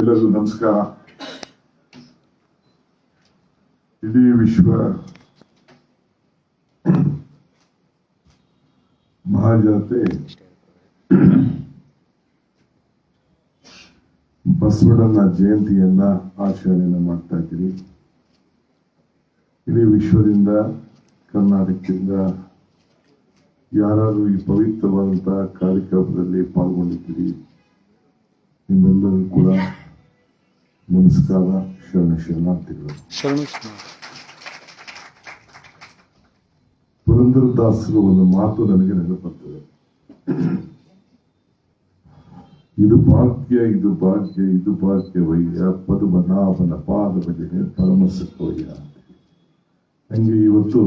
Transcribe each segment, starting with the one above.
ಎಲ್ಲರಿಗೂ ನಮಸ್ಕಾರ. ಇಡೀ ವಿಶ್ವ ಮಹಾಜಾತೆ ಬಸವಣ್ಣನ ಜಯಂತಿಯನ್ನ ಆಚರಣೆಯನ್ನು ಮಾಡ್ತಾ ಇದ್ದೀರಿ ಇಡೀ ವಿಶ್ವದಿಂದ, ಕರ್ನಾಟಕದಿಂದ ಯಾರಾದರೂ ಈ ಪವಿತ್ರವಾದಂತಹ ಕಾರ್ಯಕ್ರಮದಲ್ಲಿ ಪಾಲ್ಗೊಂಡಿದ್ದೀರಿ. ನಿಮ್ಮೆಲ್ಲರೂ ಕೂಡ ನಮಸ್ಕಾರ ಶರಣ ಶರಣಾರ್ಥಿಗಳು ಶರಣು ಶರಣ ಪುರಂದರದಾಸರು ಒಂದು ಮಾತು ನನಗೆ ನೆನಪುತ್ತದೆ ಇದು ಭಾಗ್ಯ ಇದು ಭಾಗ್ಯ ಇದು ಭಾಗ್ಯವಯ್ಯ ಪದುಮನಾಭನ ಪಾದ ಬಗ್ಗೆ ಪರಮಸತ್ವಯ್ಯ ಹಂಗೆ ಇವತ್ತು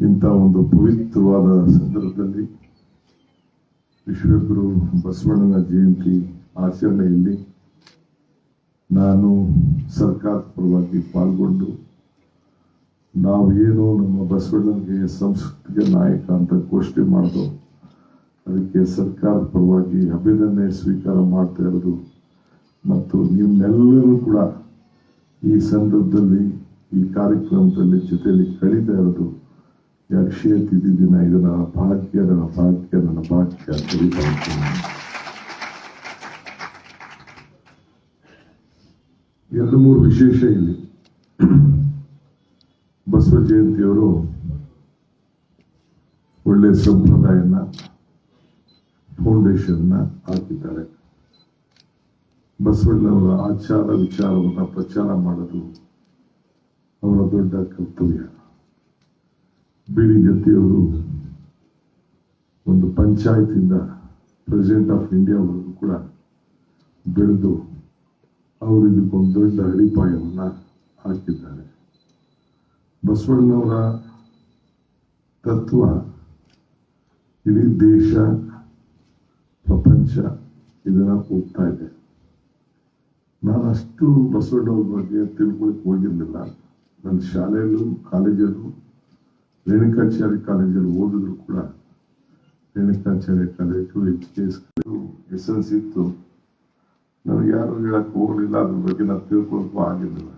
ಇಂಥ ಒಂದು ಪವಿತ್ರವಾದ ಸಂದರ್ಭದಲ್ಲಿ ವಿಶ್ವಗುರು ಬಸವಣ್ಣನ ಜಯಂತಿ ಆಚರಣೆಯಲ್ಲಿ ನಾನು ಸರ್ಕಾರದ ಪರವಾಗಿ ಪಾಲ್ಗೊಂಡು ನಾವು ಏನು ನಮ್ಮ ಬಸವಣ್ಣನಿಗೆ ಸಂಸ್ಕೃತಿಯ ನಾಯಕ ಅಂತ ಘೋಷಣೆ ಮಾಡಿದೋ, ಅದಕ್ಕೆ ಸರ್ಕಾರದ ಪರವಾಗಿ ಅಭಿನಂದನೆ ಸ್ವೀಕಾರ ಮಾಡ್ತಾ ಇರೋದು ಮತ್ತು ನಿಮ್ಮೆಲ್ಲರೂ ಕೂಡ ಈ ಸಂದರ್ಭದಲ್ಲಿ, ಈ ಕಾರ್ಯಕ್ರಮದಲ್ಲಿ ಜೊತೆಯಲ್ಲಿ ಕಳೀತಾ ಇರೋದು ಈ ಅಕ್ಷಯ ತಿಥಿ ದಿನ. ಇದು ನನ್ನ ಭಾಗ್ಯ ನನ್ನ ಭಾಗ್ಯ ನನ್ನ ಭಾಗ್ಯ ಹೇಳ್ತಾ ಇದ್ದೀನಿ. ಎರಡು ಮೂರು ವಿಶೇಷ ಇಲ್ಲಿ. ಬಸವ ಜಯಂತಿಯವರು ಒಳ್ಳೆ ಸಂಪ್ರದಾಯನ ಫೌಂಡೇಶನ್ನ ಹಾಕಿದ್ದಾರೆ. ಬಸವಣ್ಣವರ ಆಚಾರ ವಿಚಾರವನ್ನ ಪ್ರಚಾರ ಮಾಡೋದು ಅವರ ದೊಡ್ಡ ಕರ್ತವ್ಯ. ಬಿಡಿ ಜೊತೆಯವರು ಒಂದು ಪಂಚಾಯತಿಂದ ಪ್ರೆಸಿಡೆಂಟ್ ಆಫ್ ಇಂಡಿಯಾವರೆಗೂ ಕೂಡ ಬೆಳೆದು ಅವರು ಇದಕ್ಕೊಂದು ದೊಡ್ಡ ಅಡಿಪಾಯವನ್ನ ಹಾಕಿದ್ದಾರೆ. ಬಸವಣ್ಣವರ ತತ್ವ ಇಡೀ ದೇಶ, ಪ್ರಪಂಚ ಇದನ್ನ ಹೋಗ್ತಾ ಇದೆ. ನಾನು ಅಷ್ಟು ಬಸವಣ್ಣವ್ರ ಬಗ್ಗೆ ತಿಳ್ಕೊಳಕ್ ಹೋಗಿರ್ಲಿಲ್ಲ. ನನ್ನ ಶಾಲೆಯಲ್ಲೂ, ಕಾಲೇಜಲ್ಲೂ, ರೇಣುಕಾಚಾರ್ಯ ಕಾಲೇಜಲ್ಲಿ ಓದಿದ್ರು ಕೂಡ. Renukacharya college, H K S S L C ಇತ್ತು. ನನಗೆ ಯಾರು ಹೇಳಕ್ ಹೋಗಲಿಲ್ಲ ಅದ್ರ ಬಗ್ಗೆ ನಾವು ತಿಳ್ಕೊಳಕ್ಕೂ ಆಗಿರಲಿಲ್ಲ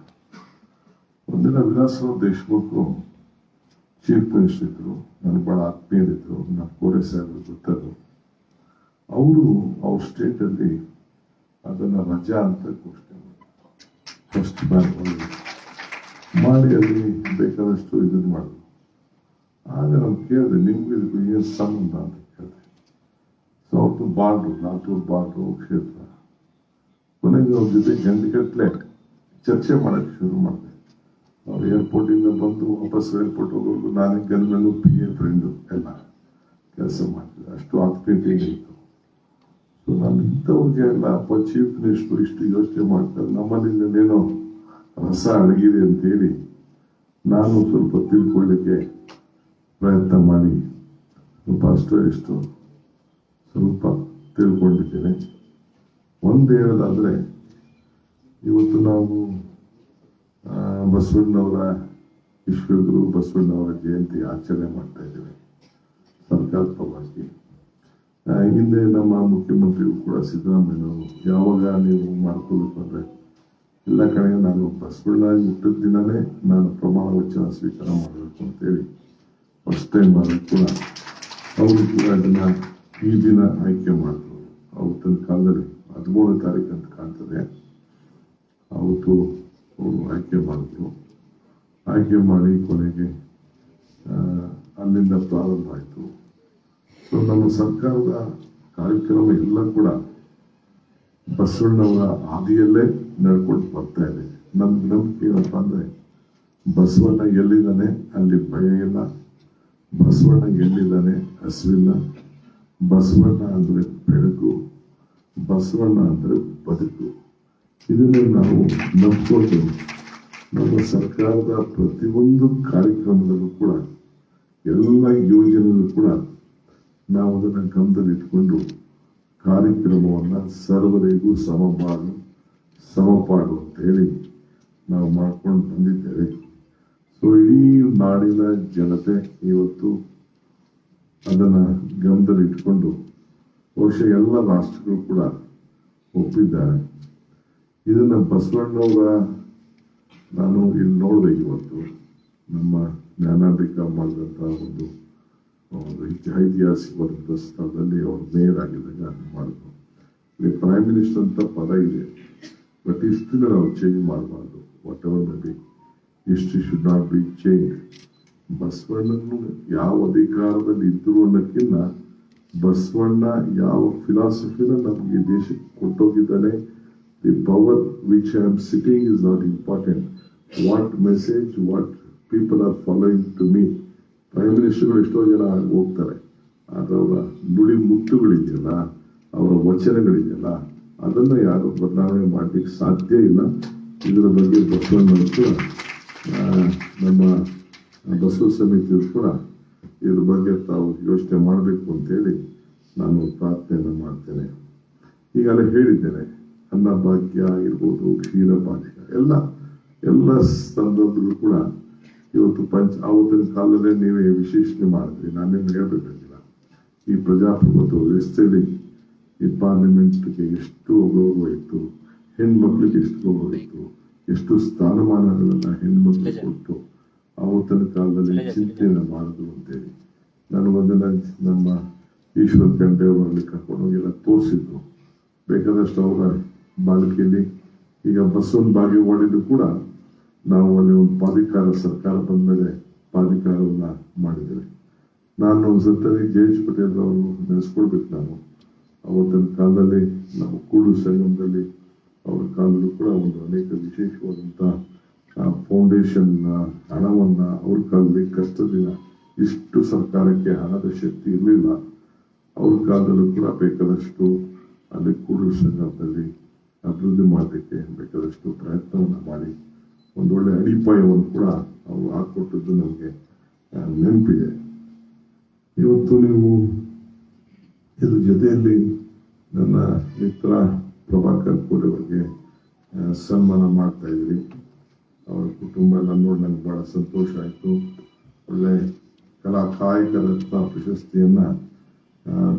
ಒಂದಿನ ವಿಲಾಸರಾವ್ ದೇಶ್ಮುಖ್ ಚೀಫ್ ಮಿನಿಸ್ಟರ್ ಇದ್ರು ನನಗೆ ಬಹಳ ಆತ್ಮೀಯರಿದ್ರು ನಮ್ಮ ಕೋರೆ ಸಾಹೇಬರು ಗೊತ್ತದು ಅವರು ಅವ್ರ ಸ್ಟೇಟಲ್ಲಿ ಅದನ್ನ ರಜಾ ಅಂತ ಘೋಷಣೆ ಫಸ್ಟ್ ಬ್ಯಾಂಕ್ ಮಾಡಿ ಅಲ್ಲಿ ಬೇಕಾದಷ್ಟು ಇದನ್ನು ಮಾಡಿದ್ರು ಆಗ ನಾವು ಕೇಳಿದೆ ನಿಮ್ಗೆ ಇದಕ್ಕೂ ಏನು ಸಂಬಂಧ ಅಂತ ಕೇಳಿದೆ ಸೊ ಅವ್ರದ್ದು ಬಾರ್ಡ್ರು ನಾಲ್ಕು ಬಾರ್ಡ್ರು ಕ್ಷೇತ್ರ ಅವ್ರ ಜೊತೆ ಗಂಟೆಗಟ್ಟಲೆ ಚರ್ಚೆ ಮಾಡೋಕ್ಕೆ ಶುರು ಮಾಡಿದೆ. ಅವ್ರು ಏರ್ಪೋರ್ಟಿಂದ ಬಂದು ವಾಪಸ್ ಏರ್ಪೋರ್ಟ್ ಹೋಗೋರ್ಗು ನಾನು ಗನ್ಮನ್ನು ಪಿ ಎ ಫ್ರೆಂಡು ಎಲ್ಲ ಕೆಲಸ ಮಾಡ್ತಿದ್ದೆ. ಅಷ್ಟು ಆತ್ಮೀಯತೆ ಇತ್ತು. ಸೊ ನಾನು ಇಂಥವ್ರಿಗೆ ಎಲ್ಲ ಅಪ್ಪ ಚೀಫ್ ಮಿನಿಸ್ಟ್ರು ಇಷ್ಟು ಯೋಚನೆ ಮಾಡ್ತಾರೆ. ನಮ್ಮಲ್ಲಿ ಏನೋ ರಸ ಅಡಗಿದೆ ಅಂತೇಳಿ ನಾನು ಸ್ವಲ್ಪ ತಿಳ್ಕೊಳ್ಳಿಕ್ಕೆ ಪ್ರಯತ್ನ ಮಾಡಿ. ಸ್ವಲ್ಪ ಅಷ್ಟು ಇಷ್ಟು ಸ್ವಲ್ಪ ತಿಳ್ಕೊಂಡಿದ್ದೇನೆ. ಒಂದು ಹೇಳೋದಾದ್ರೆ ಇವತ್ತು ನಾವು ಬಸವಣ್ಣವರ ವಿಶ್ವಗುರು ಬಸವಣ್ಣವರ ಜಯಂತಿ ಆಚರಣೆ ಮಾಡ್ತಾ ಇದ್ದೇವೆ. ಪರವಾಗಿ. ಹಿಂದೆ ನಮ್ಮ ಮುಖ್ಯಮಂತ್ರಿಗಳು ಕೂಡ ಸಿದ್ದರಾಮಯ್ಯನವರು ಯಾವಾಗ ನೀವು ಮಾಡ್ಕೋಬೇಕು ಅಂದರೆ ಎಲ್ಲ ಕಡೆ ನಾನು ಬಸವಣ್ಣ ಹುಟ್ಟಿದ ದಿನವೇ ನಾನು ಪ್ರಮಾಣ ವಚನ ಸ್ವೀಕಾರ ಮಾಡಬೇಕು ಅಂತೇಳಿ ಫಸ್ಟ್ ಟೈಮ್ ಆದರೂ ಕೂಡ ಅವರು ಕೂಡ ಅದನ್ನ ಈ ದಿನ ಆಯ್ಕೆ ಮಾಡಿದ್ರು. ಅವತ್ತಿನ ಕಾಲದಲ್ಲಿ ಹದಿಮೂರನೇ ತಾರೀಕು ಅಂತ ಕಾಣ್ತದೆ. ಅವತ್ತು ಆಯ್ಕೆ ಮಾಡಿದ್ರು ಆಯ್ಕೆ ಮಾಡಿ ಕೊನೆಗೆ ಅಲ್ಲಿಂದ ಪ್ರಾರಂಭ ಆಯಿತು. ಸೊ ನಮ್ಮ ಸರ್ಕಾರದ ಕಾರ್ಯಕ್ರಮ ಎಲ್ಲ ಕೂಡ ಬಸವಣ್ಣವರ ಹಾದಿಯಲ್ಲೇ ನಡ್ಕೊಂಡು ಬರ್ತಾ ಇದೆ. ನಮ್ಮ ನಂಬಿಕೆ ಏನಪ್ಪ ಅಂದ್ರೆ, ಬಸವಣ್ಣ ಎಲ್ಲಿದ್ದಾನೆ, ಅಲ್ಲಿ ಭಯ ಇಲ್ಲ ಬಸವಣ್ಣ ಎಲ್ಲಿದ್ದಾನೆ ಹಸಿವಿಲ್ಲ ಬಸವಣ್ಣ ಅಂದ್ರೆ ಬೆಳಕು, ಬಸವಣ್ಣ ಅಂದ್ರೆ ಬದುಕು. ಇದನ್ನು ನಾವು ನಂಬಿಕೊಂಡು ನಮ್ಮ ಸರ್ಕಾರದ ಪ್ರತಿಯೊಂದು ಕಾರ್ಯಕ್ರಮದಲ್ಲೂ ಕೂಡ, ಎಲ್ಲ ಯೋಜನೆಗಳು ಕೂಡ ನಾವು ಅದನ್ನು ಗಮನದಲ್ಲಿಟ್ಟುಕೊಂಡು ಕಾರ್ಯಕ್ರಮವನ್ನು ಸರ್ವರಿಗೂ ಸಮಪಾಡು ಸಮಪಾಡು ಅಂತ ಹೇಳಿ ನಾವು ಮಾಡ್ಕೊಂಡು ಬಂದಿದ್ದೇವೆ. ಸೊ ಇಡೀ ನಾಡಿನ ಜನತೆ ಇವತ್ತು ಅದನ್ನು ಗಮನದಲ್ಲಿಟ್ಟುಕೊಂಡು ಬಹುಶಃ ಎಲ್ಲ ರಾಷ್ಟ್ರಗಳು ಕೂಡ ಒಪ್ಪಿದ್ದಾರೆ. ಇದನ್ನ ಬಸವಣ್ಣವರ ನಾನು ಇಲ್ಲಿ ನೋಡಿದೆ ಇವತ್ತು, ನಮ್ಮ ಜ್ಞಾನಾಂಬಿಕ ಮಾಡಿದಂಥ ಒಂದು ಒಂದು ಐತಿ- ಐತಿಹಾಸಿಕವಾದಂಥ ಸ್ಥಳದಲ್ಲಿ ಅವರು ಮೇಯರ್ ಆಗಿದ್ದಾಗ ಮಾಡಿದ್ರು ಇಲ್ಲಿ ಪ್ರೈಮ್ ಮಿನಿಸ್ಟರ್ ಅಂತ ಪದ ಇದೆ ಬಟ್ ಇಷ್ಟನ್ನು ನಾವು ಚೇಂಜ್ ಮಾಡಬಾರ್ದು whatever may be history should not be change ಬಸವಣ್ಣನು ಯಾವ ಅಧಿಕಾರದಲ್ಲಿ ಇದ್ರು ಅನ್ನೋಕ್ಕಿಂತ ಬಸವಣ್ಣ ಯಾವ ಫಿಲಾಸಫಿನ ನಮಗೆ ದೇಶಕ್ಕೆ ಕೊಟ್ಟೋಗಿದ್ದಾನೆ the power which I am sitting is not important what message what people are following to me prime ಮಿನಿಸ್ಟರ್ಗಳು ಎಷ್ಟೋ ಜನ ಹೋಗ್ತಾರೆ. ಆದರೆ ಅವರ ನುಡಿ ಮುಟ್ಟುಗಳಿದೆಯಲ್ಲ ಅವರ ವಚನಗಳಿದೆಯಲ್ಲ, ಅದನ್ನು ಯಾರು ಬದಲಾವಣೆ ಮಾಡ್ಲಿಕ್ಕೆ ಸಾಧ್ಯ ಇಲ್ಲ. ಇದರ ಬಗ್ಗೆ ಬಸವಣ್ಣವರು ಕೂಡ ನಮ್ಮ ಬಸವ ಸಮಿತಿಯವರು ಕೂಡ ಇದ್ರ ಬಗ್ಗೆ ತಾವು ಯೋಚನೆ ಮಾಡಬೇಕು ಅಂತೇಳಿ ನಾನು ಪ್ರಾರ್ಥನೆಯನ್ನು ಮಾಡ್ತೇನೆ. ಈಗಲೇ ಹೇಳಿದ್ದೇನೆ. ಅನ್ನಭಾಗ್ಯ ಇರ್ಬೋದು ಕ್ಷೀರಭಾಗ್ಯ ಎಲ್ಲ ಎಲ್ಲ ಸಂದರ್ಭದಲ್ಲೂ ಕೂಡ ಇವತ್ತು ಪಂಚ ಆವತ್ತಿನ ಕಾಲದಲ್ಲೇ ನೀವೇ ವಿಶೇಷಣೆ ಮಾಡಿದ್ರಿ. ನಾನೇನು ಹೇಳಬೇಕಾಗಿಲ್ಲ ಈ ಪ್ರಜಾಪ್ರಭುತ್ವ ವ್ಯವಸ್ಥೆಯಲ್ಲಿ ಈ ಪಾರ್ಲಿಮೆಂಟ್ಗೆ ಎಷ್ಟು ಗೌರವ ಇತ್ತು ಹೆಣ್ಮಕ್ಳಿಗೆ ಎಷ್ಟು ಗೌರವ ಇತ್ತು ಎಷ್ಟು ಸ್ಥಾನಮಾನಗಳನ್ನ ಹೆಣ್ಮಕ್ಳಿಗೆ ಕೊಟ್ಟು ಆವತ್ತಿನ ಕಾಲದಲ್ಲಿ ಚಿಂತೆಯನ್ನು ಮಾಡಿದ್ರು ಅಂತೇಳಿ. ನನಗೊಂದಿನ ನಮ್ಮ ಈಶ್ವರ ಖಂಡೆ ಅವರಲ್ಲಿ ಕರ್ಕೊಂಡೋಗೆಲ್ಲ ತೋರಿಸಿದ್ರು. ಬೇಕಾದಷ್ಟು ಅವರ ಬಾಳಿಕೆಯಲ್ಲಿ ಈಗ ಬಸವನ ಬಾಗೇವಾಡಿದು ಕೂಡ ನಾವು ಅಲ್ಲಿ ಒಂದು ಪಾಧಿಕಾರ ಸರ್ಕಾರ ಬಂದ ಮೇಲೆ ಪಾಧಿಕಾರವನ್ನ ಮಾಡಿದ್ದೇವೆ. ನಾನು ಒಂದು ಜೆ ಎಚ್ ಪಟೇಲ್ ಅವರು ನೆನೆಸ್ಕೊಳ್ಬೇಕು ನಾನು ಅವತ್ತಿನ ಕಾಲದಲ್ಲಿ ನಾವು ಕೂಡು ಸಂಗಮದಲ್ಲಿ ಅವರ ಕಾಲದಲ್ಲೂ ಕೂಡ ಒಂದು ಅನೇಕ ವಿಶೇಷವಾದಂಥ ಫೌಂಡೇಶನ್ ಹಣವನ್ನ ಅವ್ರ ಕಾಲದಲ್ಲಿ ಕಷ್ಟದಿನ ಇಷ್ಟು ಸರ್ಕಾರಕ್ಕೆ ಹಣದ ಶಕ್ತಿ ಇರಲಿಲ್ಲ. ಅವ್ರ ಕಾಲದಲ್ಲೂ ಕೂಡ ಬೇಕಾದಷ್ಟು ಅಲ್ಲಿ ಕೂಡು ಸಂಘದಲ್ಲಿ ಅಭಿವೃದ್ಧಿ ಮಾಡಲಿಕ್ಕೆ ಬೇಕಾದಷ್ಟು ಪ್ರಯತ್ನವನ್ನು ಮಾಡಿ. ಒಂದೊಳ್ಳೆ ಅಡಿಪಾಯವನ್ನು ಕೂಡ ಅವರು ಹಾಕ್ಕೊಟ್ಟಿದ್ದು ನಮಗೆ ನೆನಪಿದೆ. ಇವತ್ತು ನೀವು ಇದ್ರ ಜೊತೆಯಲ್ಲಿ ನನ್ನ ಮಿತ್ರ ಪ್ರಭಾಕರ್ ಕೋರೆ ಅವರಿಗೆ ಸನ್ಮಾನ ಮಾಡ್ತಾ ಇದ್ರಿ. ಅವರ ಕುಟುಂಬ ಎಲ್ಲ ನೋಡಿ ನಂಗೆ ಬಹಳ ಸಂತೋಷ ಆಯಿತು. ಒಳ್ಳೆ ಕಲಾ ಕಾಯಕ ರತ್ನ ಪ್ರಶಸ್ತಿಯನ್ನ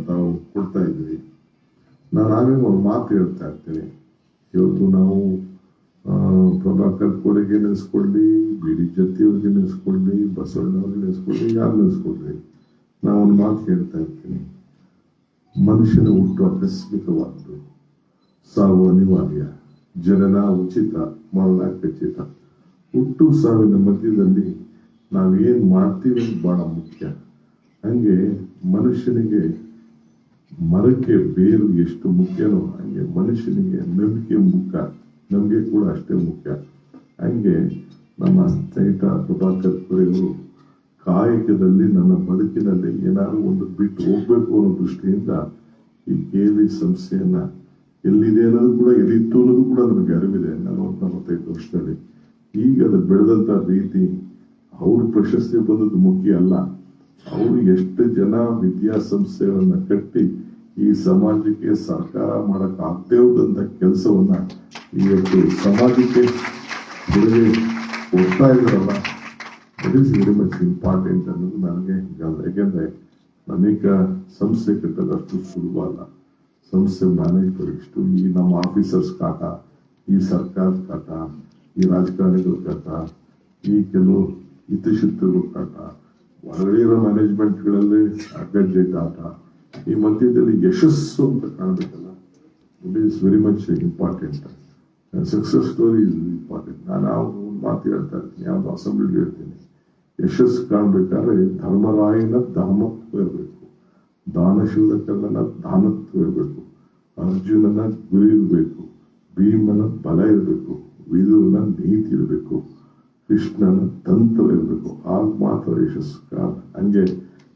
ತಾವು ಕೊಡ್ತಾ ಇದ್ದೀರಿ ನಾನು ಆಗಲೇ ಒಂದು ಮಾತು ಹೇಳ್ತಾ ಇರ್ತೀನಿ. ಇವತ್ತು ನಾವು ಪ್ರಭಾಕರ್ ನೆನೆಸ್ಕೊಳ್ಳಿ ಬಿ ಡಿ ಜತ್ತಿಯವ್ರಿಗೆ ನೆನೆಸ್ಕೊಳ್ಳಿ, ಬಸವಣ್ಣವ್ರಿಗೆ ನೆನೆಸ್ಕೊಳ್ಳಿ, ಯಾರು ನೆನೆಸ್ಕೊಳ್ಳಿ ನಾನು ಒಂದು ಮಾತು ಹೇಳ್ತಾ ಇರ್ತೀನಿ. ಮನುಷ್ಯನ ಹುಟ್ಟು ಆಕಸ್ಮಿಕವಾದ್ದು ಸಾವು ಅನಿವಾರ್ಯ ಜನನ ಉಚಿತ ಮರಣ ಖಚಿತ ಹುಟ್ಟು ಸಾವಿನ ಮಧ್ಯದಲ್ಲಿ ನಾವೇನು ಮಾಡ್ತೀವಿ ಅಂತ ಬಹಳ ಮುಖ್ಯ. ಹಂಗೆ ಮನುಷ್ಯನಿಗೆ ಮರಕ್ಕೆ ಬೇರು ಎಷ್ಟು ಮುಖ್ಯನೋ ಮನುಷ್ಯನಿಗೆ ನಂಬಿಕೆ ಮುಖ್ಯ, ನಮಗೆ ಕೂಡ ಅಷ್ಟೇ ಮುಖ್ಯ. ಹಂಗೆ ನಮ್ಮ ಸ್ನೇಹಿತ ಪ್ರಭಾಕರ್ ಕುರೆಯವರು ಕಾಯಕದಲ್ಲಿ ನನ್ನ ಬದುಕಿನಲ್ಲಿ ಏನಾದ್ರು ಒಂದು ಬಿಟ್ಟು ಹೋಗ್ಬೇಕು ಅನ್ನೋ ದೃಷ್ಟಿಯಿಂದ ಈ ಕೇಳಿ ಸಂಸ್ಥೆಯನ್ನ ಎಲ್ಲಿದೆ ಅನ್ನೋದು ಕೂಡ, ಎಲ್ಲಿತ್ತು ಅನ್ನೋದು ಕೂಡ ನನಗೆ ಅರಿವಿದೆ ನಲವತ್ತು ನಲವತ್ತೈದು ವರ್ಷದಲ್ಲಿ. ಈಗ ಅದು ಬೆಳೆದಂತ ರೀತಿ ಅವ್ರ ಪ್ರಶಸ್ತಿ ಬಂದದ್ದು ಮುಖ್ಯ ಅಲ್ಲ. ಅವರು ಎಷ್ಟು ಜನ ವಿದ್ಯಾಸಂಸ್ಥೆಗಳನ್ನ ಕಟ್ಟಿ ಈ ಸಮಾಜಕ್ಕೆ ಸರ್ಕಾರ ಮಾಡಕ್ ಆಗದೆ ಹೋದಂತ ಕೆಲಸವನ್ನ ಇವತ್ತು ಸಮಾಜಕ್ಕೆ ಕೊಡುಗೆ ಕೊಡ್ತಾ it is very much important ಅನ್ನೋದು ನನಗೆ. ಯಾಕೆಂದ್ರೆ ಅನೇಕ ಸಂಸ್ಥೆ ಕಟ್ಟೋದಷ್ಟು ಸುಲಭ ಅಲ್ಲ ಸಂಸ್ಥೆ ಮ್ಯಾನೇಜ್ ಇಷ್ಟು ಈ ನಮ್ಮ ಆಫೀಸರ್ಸ್ ಕಾಟ, ಈ ಸರ್ಕಾರದ ಕಾಟ, ಈ ರಾಜಕಾರಣಿಗಳ ಕಾಟ, ಈ ಕೆಲವು ಹಿತಶಕ್ತಿಗಳ ಕಾಟ, ಒಳಗಡೆ ಇರೋ ಮ್ಯಾನೇಜ್ಮೆಂಟ್ಗಳಲ್ಲಿ ಅಗ್ಗಜ್ಜೆ ಆಟ ಈ ಮಧ್ಯದಲ್ಲಿ ಯಶಸ್ಸು ಅಂತ ಕಾಣಬೇಕಲ್ಲ? It is very much important success story is important ನಾನು ಒಂದು ಮಾತು ಹೇಳ್ತಾ ಇರ್ತೀನಿ, ಯಾವ್ದು ಅಸೆಂಬ್ಲಿ ಹೇಳ್ತೀನಿ. ಯಶಸ್ಸು ಕಾಣಬೇಕಾದ್ರೆ ಧರ್ಮರಾಯನ ಧರ್ಮತ್ವ ಇರಬೇಕು. ದಾನಶೂಲಕನ ದಾನತ್ವ ಇರಬೇಕು. ಅರ್ಜುನನ ಗುರಿ ಇರಬೇಕು. ಭೀಮನ ಬಲ ಇರಬೇಕು. ವಿದುರನ ನೀತಿ ಇರಬೇಕು. ಕೃಷ್ಣನ ತಂತ್ರ ಇರಬೇಕು. ಆಗ ಮಾತ್ರ ಯಶಸ್ಸು ಕಾಣ ಹಂಗೆ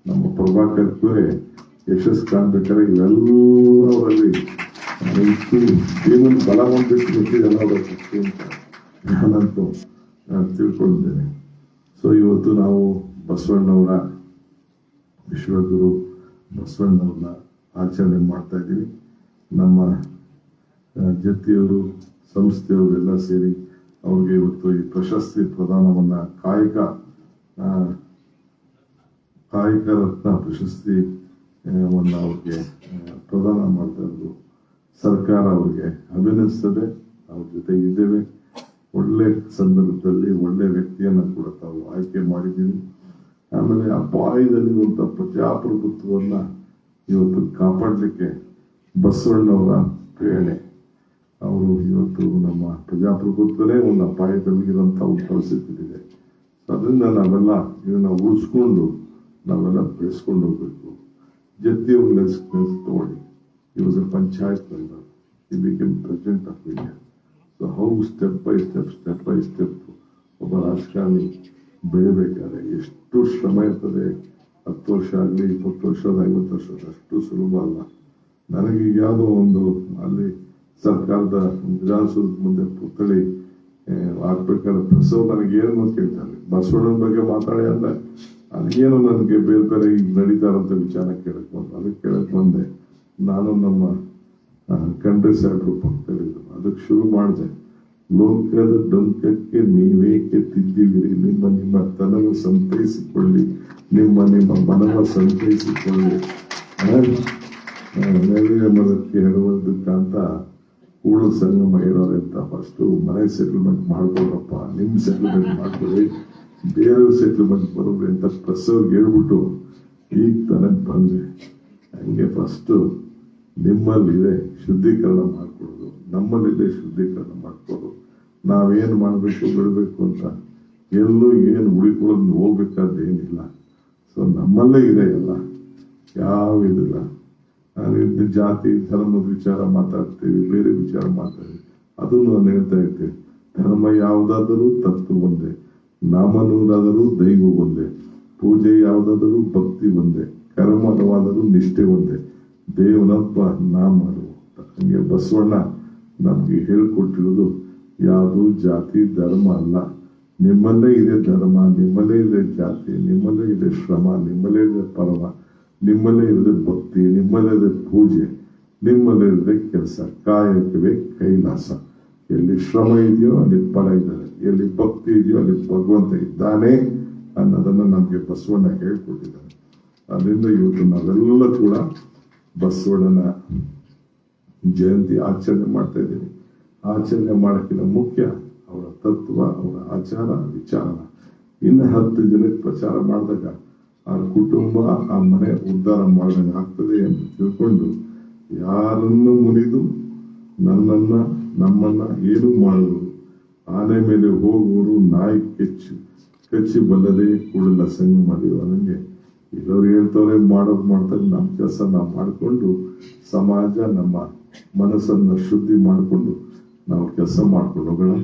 ನಮ್ಮ ಪ್ರಭಾಕರ್ ಕುರೆ ಯಶಸ್ಸು ಕಾಣ್ಬೇಕಾದ್ರೆ ಇವೆಲ್ಲವರಲ್ಲಿ ಇತ್ತು ಭೀಮನ ಬಲ ಹೊಂದ್ಬಿಟ್ಟು ಎಲ್ಲ ಅವರ ಅಂತ ನಾನಂತೂ ನಾನು ತಿಳ್ಕೊಂಡಿದ್ದೇನೆ. ಸೊ ಇವತ್ತು ನಾವು ಬಸವಣ್ಣವರ ವಿಶ್ವಗುರು ಬಸವಣ್ಣವ್ರನ್ನ ಆಚರಣೆ ಮಾಡ್ತಾ ಇದ್ದೀವಿ. ನಮ್ಮ ಜತಿಯವರು, ಸಂಸ್ಥೆಯವರು ಎಲ್ಲ ಸೇರಿ ಅವ್ರಿಗೆ ಇವತ್ತು ಈ ಪ್ರಶಸ್ತಿ ಪ್ರದಾನವನ್ನ ಕಾಯಕ ಕಾಯಕ ರತ್ನ ಪ್ರಶಸ್ತಿ ವನ್ನ ಅವ್ರಿಗೆ ಪ್ರದಾನ ಮಾಡ್ತಾ ಇರೋದು ಸರ್ಕಾರ ಅವ್ರಿಗೆ ಅಭಿನಂದಿಸ್ತದೆ. ಅವ್ರ ಜೊತೆ ಇದ್ದೇವೆ. ಒಳ್ಳೆ ಸಂದರ್ಭದಲ್ಲಿ ಒಳ್ಳೆ ವ್ಯಕ್ತಿಯನ್ನ ಕೂಡ ತಾವು ಆಯ್ಕೆ ಮಾಡಿದ್ದೀವಿ. ಆಮೇಲೆ ಅಪಾಯದಲ್ಲಿರುವಂಥ ಪ್ರಜಾಪ್ರಭುತ್ವವನ್ನ ಇವತ್ತು ಕಾಪಾಡಲಿಕ್ಕೆ ಬಸವಣ್ಣವರ ಪ್ರೇರಣೆ. ಅವರು ಇವತ್ತು ನಮ್ಮ ಪ್ರಜಾಪ್ರಭುತ್ವನೇ ಒಂದು ಅಪಾಯದಲ್ಲಿರುವಂಥ ಒಂದು ಪರಿಸ್ಥಿತಿ ಇದೆ ಅದರಿಂದ ನಾವೆಲ್ಲ ಇದನ್ನ ಉಳಿಸ್ಕೊಂಡು ನಾವೆಲ್ಲ ಬೆಳೆಸ್ಕೊಂಡು ಹೋಗ್ಬೇಕು. ನೆನೆಸ್ ತಗೊಳ್ಳಿ he was a panchayat member he become president of India so how step by step step by step ಒಬ್ಬ ರಾಜಕಾರಣಿ ಬೆಳಿಬೇಕಾದ್ರೆ ಎಷ್ಟು ಶ್ರಮ ಇರ್ತದೆ, ಹತ್ತು ವರ್ಷ ಆಗಲಿ, ಇಪ್ಪತ್ತು ವರ್ಷದ ಐವತ್ತು ವರ್ಷ ಅಷ್ಟು ಸುಲಭ ಅಲ್ಲ. ನನಗೆ ಈಗ ಯಾವುದೋ ಒಂದು ಅಲ್ಲಿ ಸರ್ಕಾರದ ವಿಧಾನಸೌಧದ ಮುಂದೆ ಪುತ್ಥಳಿ ಹಾಕ್ಬೇಕಾದ್ರೆ ಪ್ರಸವ ನನಗೆ ಏನು ಅಂತ ಕೇಳ್ತಾರೆ? ಬಸವಣ್ಣನ ಬಗ್ಗೆ ಮಾತಾಡಿ ಅಂದ್ರೆ ಅದೇನು ನನಗೆ ಬೇರೆ ಬೇರೆ ಈಗ ನಡೀತಾ ವಿಚಾರ ಕೇಳಕ್ ಬಂದು ಅದಕ್ಕೆ ಕೇಳಕ್ ಬಂದೆ ನಾನು ನಮ್ಮ ಕಂಡ್ರೆ ಸಾಹೇಬ್ರು ಪಕ್ಕದಲ್ಲಿದ್ದರು ಅದಕ್ಕೆ ಶುರು ಮಾಡಿದೆ. ಲೋಕದ ಡೊಂಕಕ್ಕೆ ನೀವೇಕೆ ತಿದ್ದಿವಿರಿ ನಿಮ್ಮ ನಿಮ್ಮ ತನವ ಸಂತೈಸಿಕೊಳ್ಳಿ. ನಿಮ್ಮ ನಿಮ್ಮ ಮನವ ಸಂತೈಸಿಕೊಳ್ಳಿ. ಮನಕ್ಕೆ ಹೇಳುವುದಕ್ಕಂತ ಕೂಡು ಸಂಗಮ ಹೇಳೋರೆ ಅಂತ ಫಸ್ಟು ಮನೆ ಸೆಟಲ್ಮೆಂಟ್ ಮಾಡ್ಕೊಡಪ್ಪ ನಿಮ್ಮ ಸೆಟಲ್ಮೆಂಟ್ ಮಾಡ್ಕೊಳ್ಳಿ ಬೇರೆಯವ್ರ ಸೆಟಲ್ಮೆಂಟ್ ಎಂತ ಅಂತ ಪ್ರಸವ್ರಿಗೆ ಹೇಳ್ಬಿಟ್ಟು ಈಗ ತನಕ ಬಂದೆ. ಹಂಗೆ ಫಸ್ಟು ನಿಮ್ಮಲ್ಲಿದೆ ಶುದ್ಧೀಕರಣ ಮಾಡ್ಕೊಳ್ಳೋದು. ನಮ್ಮಲ್ಲಿದೆ ಶುದ್ಧೀಕರಣ ಮಾಡ್ಕೊಳ್ಳೋದು. ನಾವೇನು ಮಾಡಬೇಕು, ಬಿಡಬೇಕು ಅಂತ ಎಲ್ಲೂ ಏನು ಉಳಿಕೊಳ್ಳೋದು ಹೋಗ್ಬೇಕಾದೇನಿಲ್ಲ ಸೊ ನಮ್ಮಲ್ಲೇ ಇದೆ ಎಲ್ಲ. ಯಾವ ಇದಿಲ್ಲ. ನಾನು ಜಾತಿ, ಧರ್ಮದ ವಿಚಾರ ಮಾತಾಡ್ತೀವಿ, ಬೇರೆ ವಿಚಾರ ಮಾತಾಡ್ತೀವಿ. ಅದು ನಾನು ಹೇಳ್ತಾ ಇರ್ತೀನಿ. ಧರ್ಮ ಯಾವುದಾದರೂ ತತ್ವ ಒಂದೇ. ನಾಮನೂರಾದರೂ ದೈವ ಒಂದೇ. ಪೂಜೆ ಯಾವುದಾದರೂ ಭಕ್ತಿ ಒಂದೇ. ಕರ್ಮವಾದರೂ ನಿಷ್ಠೆ ಒಂದೇ. ದೇವನಪ್ಪ ನಾಮರು ಹಂಗೆ ಬಸವಣ್ಣ ನಮ್ಗೆ ಹೇಳ್ಕೊಟ್ಟಿರೋದು, ಯಾವುದು ಜಾತಿ, ಧರ್ಮ ಅಲ್ಲ. ನಿಮ್ಮಲ್ಲೇ ಇದೆ ಧರ್ಮ, ನಿಮ್ಮಲ್ಲೇ ಇದೆ ಜಾತಿ, ನಿಮ್ಮಲ್ಲೇ ಇದೆ ಶ್ರಮ, ನಿಮ್ಮಲ್ಲೇ ಇದೆ ಪರಮ, ನಿಮ್ಮಲ್ಲೇ ಇದೆ ಭಕ್ತಿ, ನಿಮ್ಮಲ್ಲೇ ಇದೆ ಪೂಜೆ, ನಿಮ್ಮಲ್ಲೇ ಇದೆ ಕೆಲಸ, ಕಾಯಕವೇ ಕೈಲಾಸ. ಎಲ್ಲಿ ಶ್ರಮ ಇದೆಯೋ, ಅಲ್ಲಿ ಪರ ಇದ್ದಾರೆ ಎಲ್ಲಿ ಭಕ್ತಿ ಇದೆಯೋ ಅಲ್ಲಿ ಭಗವಂತ ಇದ್ದಾನೆ ಅನ್ನೋದನ್ನ ನಮಗೆ ಬಸವಣ್ಣ ಹೇಳ್ಕೊಟ್ಟಿದ್ದಾನೆ ಅದರಿಂದ ಇವತ್ತು ನಾವೆಲ್ಲ ಕೂಡ ಬಸವಣ್ಣನ ಜಯಂತಿ ಆಚರಣೆ ಮಾಡ್ತಾ ಇದ್ದೀವಿ. ಆಚರಣೆ ಮಾಡೋಕ್ಕಿಂತ ಮುಖ್ಯ ಅವರ ತತ್ವ, ಅವರ ಆಚಾರ, ವಿಚಾರ. ಇನ್ನು ಹತ್ತು ಜನಕ್ಕೆ ಪ್ರಚಾರ ಮಾಡಿದಾಗ ಆ ಕುಟುಂಬ, ಆ ಮನೆ ಉದ್ಧಾರ ಮಾಡಿದಾಗ ಆಗ್ತದೆ ಎಂದು ತಿಳ್ಕೊಂಡು ಯಾರನ್ನು ಮುನಿದು ನನ್ನನ್ನ, ನಮ್ಮನ್ನು ಏನು ಮಾಡುವರು ಆನೆ ಮೇಲೆ ಹೋಗುವರು, ನಾಯಿ ಕೆಚ್ಚು, ಕಚ್ಚಿ ಬಲ್ಲದೆ ಕೂಡಲ ಸಂಘ ಮಾಡಿರುವ ನನಗೆ ಇಲ್ಲವ್ರು ಹೇಳ್ತವ್ರೆ, ಮಾಡೋದು ಮಾಡ್ತಾರೆ ನಮ್ಮ ಕೆಲಸ ನಾವು ಮಾಡಿಕೊಂಡು ಸಮಾಜ, ನಮ್ಮ ಮನಸ್ಸನ್ನು ಶುದ್ಧಿ ಮಾಡಿಕೊಂಡು ನಾವು ಕೆಲಸ ಮಾಡ್ಕೊಂಡು ಹೋಗೋಣ.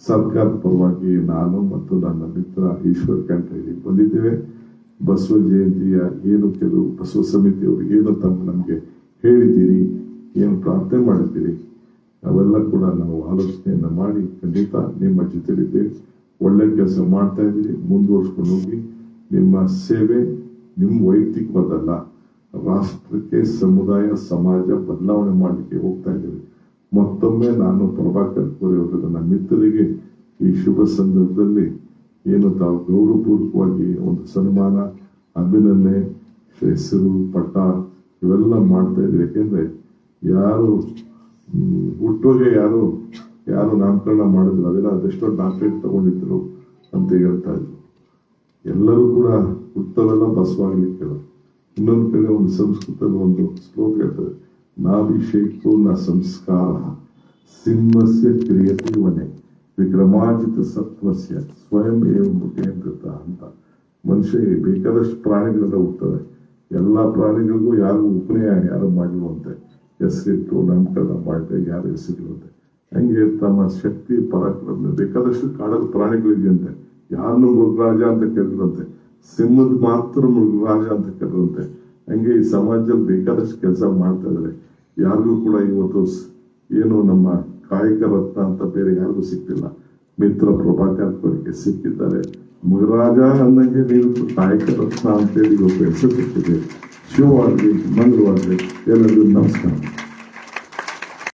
ಸರ್ಕಾರದ ಪರವಾಗಿ ನಾನು ಮತ್ತು ನನ್ನ ಮಿತ್ರ ಈಶ್ವರ್ ಕಂಠ ಬಂದಿದ್ದೇವೆ. ಬಸವ ಜಯಂತಿಯ ಏನು ಕೆಲವು ಬಸವ ಸಮಿತಿಯವರು ಏನು ತಮ್ಮ ನಮಗೆ ಹೇಳಿದ್ದೀರಿ, ಏನು ಪ್ರಾರ್ಥನೆ ಮಾಡಿದ್ದೀರಿ? ಅವೆಲ್ಲ ಕೂಡ ನಾವು ಆಲೋಚನೆಯನ್ನ ಮಾಡಿ ಖಂಡಿತ ನಿಮ್ಮ ಜೊತೆಲಿದ್ದೇವೆ ಒಳ್ಳೆ ಕೆಲಸ ಮಾಡ್ತಾ ಇದ್ದೀರಿ ಮುಂದುವರ್ಸ್ಕೊಂಡು ಹೋಗಿ ನಿಮ್ಮ ಸೇವೆ ನಿಮ್ಮ ವೈಯಕ್ತಿಕವಾದಲ್ಲ. ರಾಷ್ಟ್ರಕ್ಕೆ, ಸಮುದಾಯ, ಸಮಾಜ ಬದಲಾವಣೆ ಮಾಡಲಿಕ್ಕೆ ಹೋಗ್ತಾ ಇದ್ದೀವಿ. ಮತ್ತೊಮ್ಮೆ ನಾನು ಪ್ರಭಾಕರ್ ಕೋರಿ ಅವರು ನನ್ನ ಮಿತ್ರರಿಗೆ ಈ ಶುಭ ಸಂದರ್ಭದಲ್ಲಿ ಏನು ತಾವು ಗೌರವಪೂರ್ವಕವಾಗಿ ಒಂದು ಸನ್ಮಾನ, ಅಭಿನಂದನೆ, ಹೆಸರು, ಪಟ್ಟ ಇವೆಲ್ಲ ಮಾಡ್ತಾ ಇದ್ದೀವಿ. ಯಾಕೆಂದ್ರೆ ಯಾರು ಹುಟ್ಟೋಗೆ ಯಾರು ಯಾರು ನಾಮಕರಣ ಮಾಡಿದ್ರು, ಅದೆಲ್ಲ ಅದೆಷ್ಟೋ ಡಾಕ್ಟರೇಟ್ ತಗೊಂಡಿದ್ರು ಅಂತ ಹೇಳ್ತಾ ಇದ್ರು. ಎಲ್ಲರೂ ಕೂಡ ಹುಟ್ಟವೆಲ್ಲ ಬಸವಾಗ್ಲಿಕ್ಕೆ ಇನ್ನೊಂದು ಕಡೆ ಒಂದು ಸಂಸ್ಕೃತದ ಒಂದು ಶ್ಲೋಕ ಇರ್ತದೆ ನಾಭಿಷೇಕೋ ನ ಸಂಸ್ಕಾರ, ಸಿಂಹಸ್ಯ ಕ್ರಿಯತೆ ವನೆ ವಿಕ್ರಮಾಜಿತ ಸತ್ವಸ್ಯ, ಸ್ವಯಂ ಏವ ಮುಖೇಂದ್ರತ ಅಂತ. ಮನುಷ್ಯ ಬೇಕಾದಷ್ಟು ಪ್ರಾಣಿಗಳೆಲ್ಲ ಹುಟ್ಟವೆ. ಎಲ್ಲ ಪ್ರಾಣಿಗಳಿಗೂ ಯಾರು ಉಪನಯ ಯಾರು ಮಾಡಿರುವಂತೆ. ಹೆಸರಿಟ್ಟು ನಾಮಕರಣ ಮಾಡಿದೆ ಯಾರು ಸಿಗುತ್ತೆ ಹಂಗೆ ತಮ್ಮ ಶಕ್ತಿ ಪರಾಕ್ರಮ ಬೇಕಾದಷ್ಟು ಕಾಡಲ್ಲಿ ಪ್ರಾಣಿಗಳಿದೆಯಂತೆ. ಯಾರನ್ನು ಮೃಗರಾಜ ಅಂತ ಕರೆದ್ರಂತೆ ಸಿಂಹದ ಮಾತ್ರ ಮೃಗರಾಜ ಅಂತ ಕರೆದ್ರಂತೆ ಹಂಗೆ ಈ ಸಮಾಜದಲ್ಲಿ ಬೇಕಾದಷ್ಟು ಕೆಲಸ ಮಾಡ್ತಾ ಇದ್ದಾರೆ. ಯಾರಿಗೂ ಕೂಡ ಇವತ್ತು ಏನು ನಮ್ಮ ಕಾಯಕ ರತ್ನ ಅಂತ ಬೇರೆ ಯಾರಿಗೂ ಸಿಕ್ಕಿಲ್ಲ. ಮಿತ್ರ ಪ್ರಭಾಕರ್ ಅವರಿಗೆ ಸಿಕ್ಕಿದ್ದಾರೆ. ಮೃಗರಾಜ ಅನ್ನಂಗೆ ನೀವು ಕಾಯಕ ರತ್ನ ಅಂತೇಳಿ ಇವತ್ತು ಹೆಸರು ಸಿಕ್ಕಿದೆ ಶಿವವಾಗಲಿ ಮಂಗಳವಾಗಲಿ ಎಲ್ಲರಿಗೂ ನಮಸ್ಕಾರ